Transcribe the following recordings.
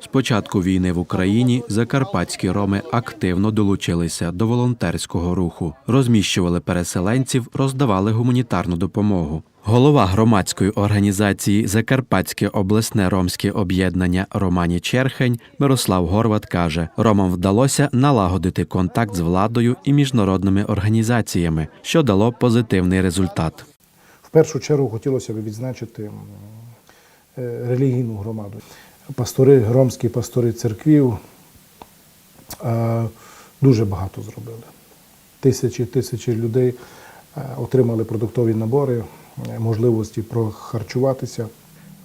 З початку війни в Україні закарпатські роми активно долучилися до волонтерського руху, розміщували переселенців, роздавали гуманітарну допомогу. Голова громадської організації Закарпатське обласне ромське об'єднання Романі Черхень Мирослав Горват каже: Ромам вдалося налагодити контакт з владою і міжнародними організаціями, що дало позитивний результат. В першу чергу хотілося б відзначити е, релігійну громаду. Пастори, громські пастори церквів е, дуже багато зробили. Тисячі тисячі людей е, отримали продуктові набори, е, можливості прохарчуватися.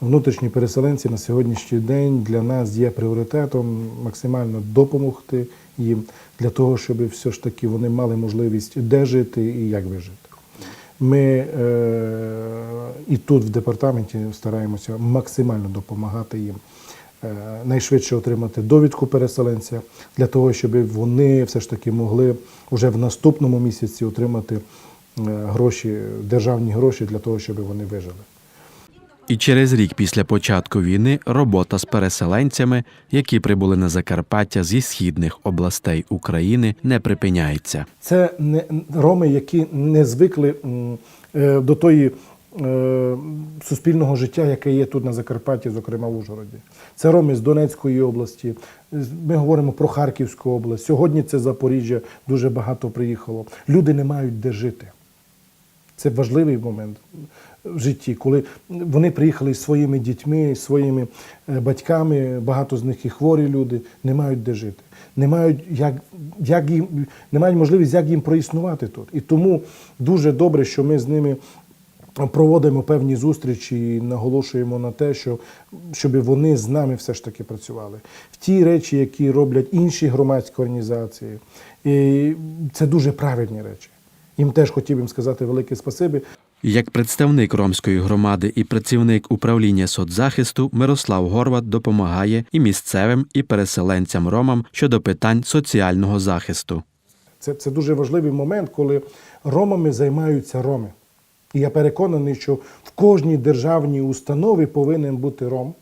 Внутрішні переселенці на сьогоднішній день для нас є пріоритетом максимально допомогти їм для того, щоб все ж таки вони мали можливість де жити і як вижити. Ми е, і тут в департаменті стараємося максимально допомагати їм е, найшвидше отримати довідку переселенця для того, щоб вони все ж таки могли вже в наступному місяці отримати е, гроші, державні гроші для того, щоб вони вижили. І через рік після початку війни робота з переселенцями, які прибули на Закарпаття зі східних областей України, не припиняється. Це не роми, які не звикли е, до тої е, суспільного життя, яке є тут на Закарпатті, зокрема в Ужгороді. Це роми з Донецької області. Ми говоримо про Харківську область. Сьогодні це Запоріжжя, дуже багато приїхало. Люди не мають де жити. Це важливий момент в житті, коли вони приїхали зі своїми дітьми, своїми е, батьками, багато з них і хворі люди, не мають де жити, не мають як, як їм, не мають можливість, як їм проіснувати тут. І тому дуже добре, що ми з ними проводимо певні зустрічі і наголошуємо на те, що щоб вони з нами все ж таки працювали. В ті речі, які роблять інші громадські організації, і це дуже правильні речі. Їм теж хотів їм сказати велике спасибі. Як представник ромської громади і працівник управління соцзахисту Мирослав Горват допомагає і місцевим, і переселенцям ромам щодо питань соціального захисту. Це, це дуже важливий момент, коли ромами займаються роми. І я переконаний, що в кожній державній установі повинен бути ром,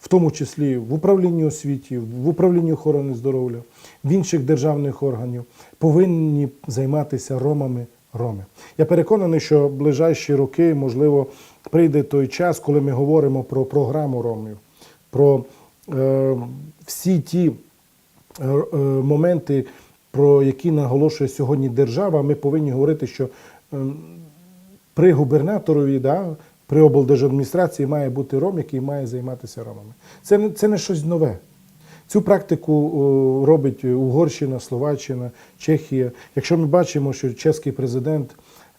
в тому числі в управлінні освіті, в управлінні охорони здоров'я, в інших державних органів, повинні займатися ромами роми. Я переконаний, що в ближайші роки, можливо, прийде той час, коли ми говоримо про програму ромів, про е, всі ті е, е, моменти, про які наголошує сьогодні держава, ми повинні говорити, що е, при губернаторові, да, при облдержадміністрації має бути ром, який має займатися ромами. Це, не- це не щось нове. Цю практику робить Угорщина, Словаччина, Чехія. Якщо ми бачимо, що чеський президент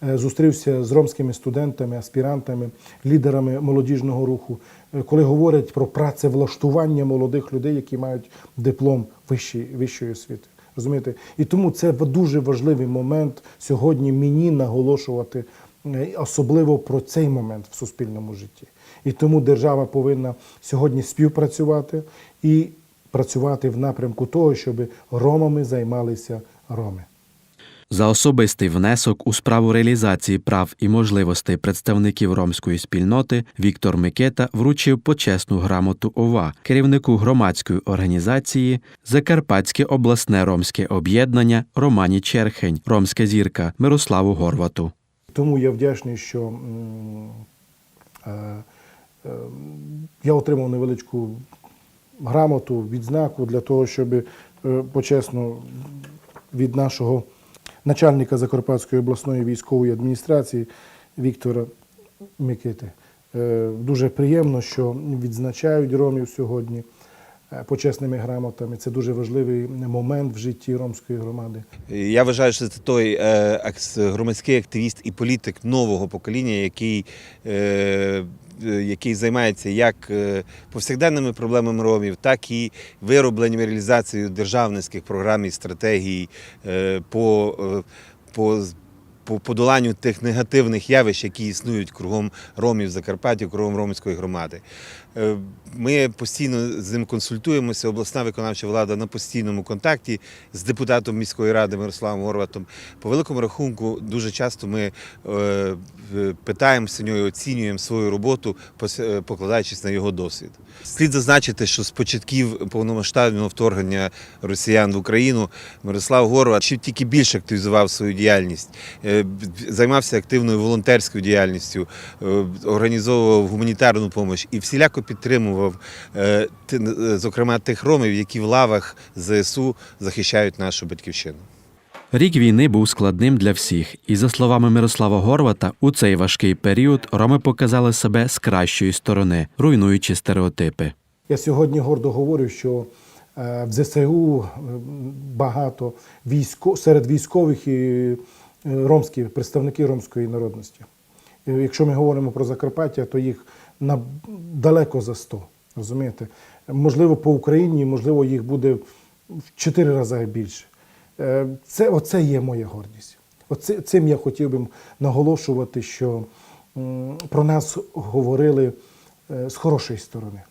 е, зустрівся з ромськими студентами, аспірантами, лідерами молодіжного руху, е, коли говорять про працевлаштування молодих людей, які мають диплом вищої, вищої освіти. Розумієте? І тому це дуже важливий момент сьогодні мені наголошувати е, особливо про цей момент в суспільному житті. І тому держава повинна сьогодні співпрацювати і працювати в напрямку того, щоб ромами займалися роми. За особистий внесок у справу реалізації прав і можливостей представників ромської спільноти Віктор Микета вручив почесну грамоту ОВА керівнику громадської організації Закарпатське обласне ромське об'єднання Романі Черхень, Ромська зірка Мирославу Горвату. Тому я вдячний, що е, е, я отримав невеличку грамоту, відзнаку для того, щоб е, почесно від нашого начальника Закарпатської обласної військової адміністрації Віктора Микити. Е, Дуже приємно, що відзначають ромів сьогодні е, почесними грамотами. Це дуже важливий момент в житті ромської громади. Я вважаю, що це той громадський активіст і політик нового покоління, який, який займається як е, повсякденними проблемами ромів, так і виробленням реалізацією державницьких програм і стратегій е, по, е, по по подоланню тих негативних явищ, які існують кругом ромів Закарпаття, кругом ромської громади. Е, Ми постійно з ним консультуємося. Обласна виконавча влада на постійному контакті з депутатом міської ради Мирославом Горватом. По великому рахунку, дуже часто ми е, питаємося нього, оцінюємо свою роботу, е, покладаючись на його досвід. Слід зазначити, що з початків повномасштабного вторгнення росіян в Україну Мирослав Горват ще тільки більше активізував свою діяльність, займався активною волонтерською діяльністю, е, організовував гуманітарну допомогу і всіляко підтримував, е, е, зокрема, тих ромів, які в лавах ЗСУ захищають нашу батьківщину. Рік війни був складним для всіх, і за словами Мирослава Горвата, у цей важкий період роми показали себе з кращої сторони, руйнуючи стереотипи. Я сьогодні гордо говорю, що в ЗСУ багато військо, серед військових і ромські представники ромської народності. Якщо ми говоримо про Закарпаття, то їх на далеко за 100. Розумієте? Можливо, по Україні, можливо, їх буде в 4 рази більше. Е, Це, оце є моя гордість. Оце, цим я хотів би наголошувати, що про нас говорили е, з хорошої сторони.